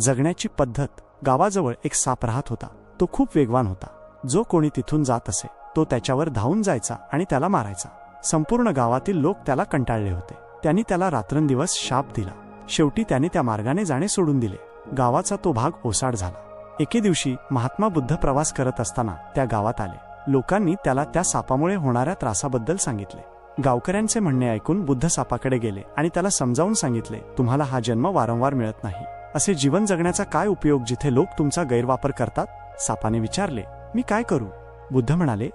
जगण्याची पद्धत गावाजवळ एक साप राहत होता. तो खूप वेगवान होता. जो कोणी तिथून जात असे तो त्याच्यावर धावून जायचा आणि त्याला मारायचा. संपूर्ण गावातील लोक त्याला कंटाळले होते. त्यांनी त्याला रात्रंदिवस शाप दिला. शेवटी त्याने त्या मार्गाने जाणे सोडून दिले. गावाचा तो भाग ओसाड झाला. एके दिवशी महात्मा बुद्ध प्रवास करत असताना त्या गावात आले. लोकांनी त्याला त्या सापामुळे होणाऱ्या त्रासाबद्दल सांगितले. गावकऱ्यांचे म्हणणे ऐकून बुद्ध सापाकडे गेले आणि त्याला समजावून सांगितले तुम्हाला हा जन्म वारंवार मिळत नाही. असे जीवन जगण्याचा काय उपयोग जिथे लोक तुमचा गैरवापर करतात? सापाने विचारले मी काय करू? बुद्ध म्हणाले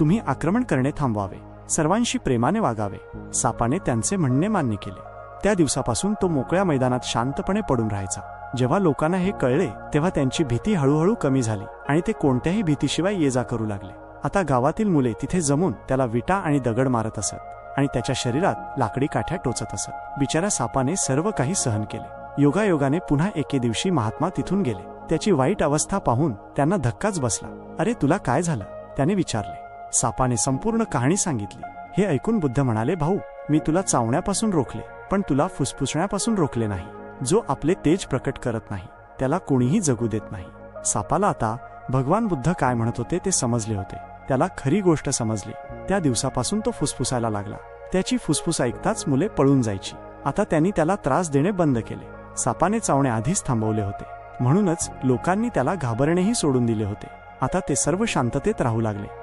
तुम्ही आक्रमण करणे थांबवावे. सर्वांशी प्रेमाने वागावे. सापाने त्यांचे म्हणणे मान्य केले. त्या दिवसापासून तो मोकळ्या मैदानात शांतपणे पडून राहायचा. जेव्हा लोकांना हे कळले तेव्हा त्यांची भीती हळूहळू कमी झाली आणि ते कोणत्याही भीतीशिवाय ये जा करू लागले. आता गावातील मुले तिथे जमून त्याला विटा आणि दगड मारत असत आणि त्याच्या शरीरात लाकडी काठ्या टोचत असत. बिचाऱ्या सापाने सर्व काही सहन केले. योगायोगाने पुन्हा एके दिवशी महात्मा तिथून गेले. त्याची वाईट अवस्था पाहून त्यांना धक्काच बसला. अरे तुला काय झालं? त्याने विचारले. सापाने संपूर्ण कहाणी सांगितली. हे ऐकून बुद्ध म्हणाले भाऊ मी तुला चावण्यापासून रोखले पण तुला फुसफुसण्यापासून रोखले नाही. जो आपले तेज प्रकट करत नाही त्याला कोणीही जगू देत नाही. सापाला आता भगवान बुद्ध काय म्हणत होते ते समजले होते. त्याला खरी गोष्ट समजली. त्या दिवसापासून तो फुसफुसायला लागला. त्याची फुसफुस ऐकताच मुले पळून जायची. आता त्यांनी त्याला त्रास देणे बंद केले. सापाने चावणे आधीच थांबवले होते. म्हणूनच लोकांनी त्याला घाबरणेही सोडून दिले होते. आता ते सर्व शांततेत राहू लागले.